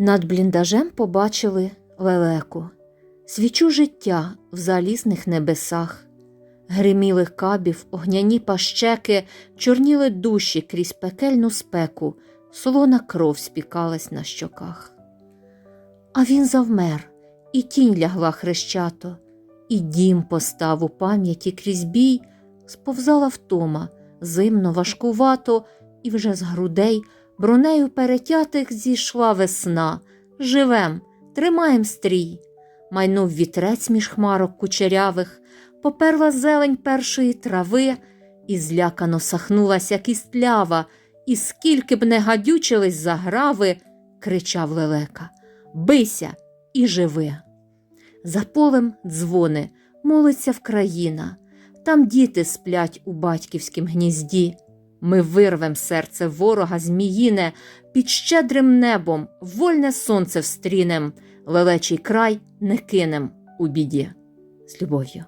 Над бліндажем побачили лелеку, свічу життя в залізних небесах. Гриміли кабів, огняні пащеки, чорніли душі крізь пекельну спеку, солона кров спікалась на щоках. А він завмер, і тінь лягла хрещато, і дім постав у пам'яті крізь бій, сповзала втома, зимно, важкувато, і вже з грудей бронею перетятих зійшла весна. Живем, тримаєм стрій. Майнув вітрець між хмарок кучерявих, поперла зелень першої трави, і злякано сахнулася кістлява, і скільки б не гадючились заграви, кричав лелека. Бийся і живи. За полем дзвони, молиться Вкраїна, там діти сплять у батьківськім гнізді. Ми вирвем серце ворога зміїне, під щедрим небом вольне сонце встрінем, лелечий край не кинем у біді. З любов'ю.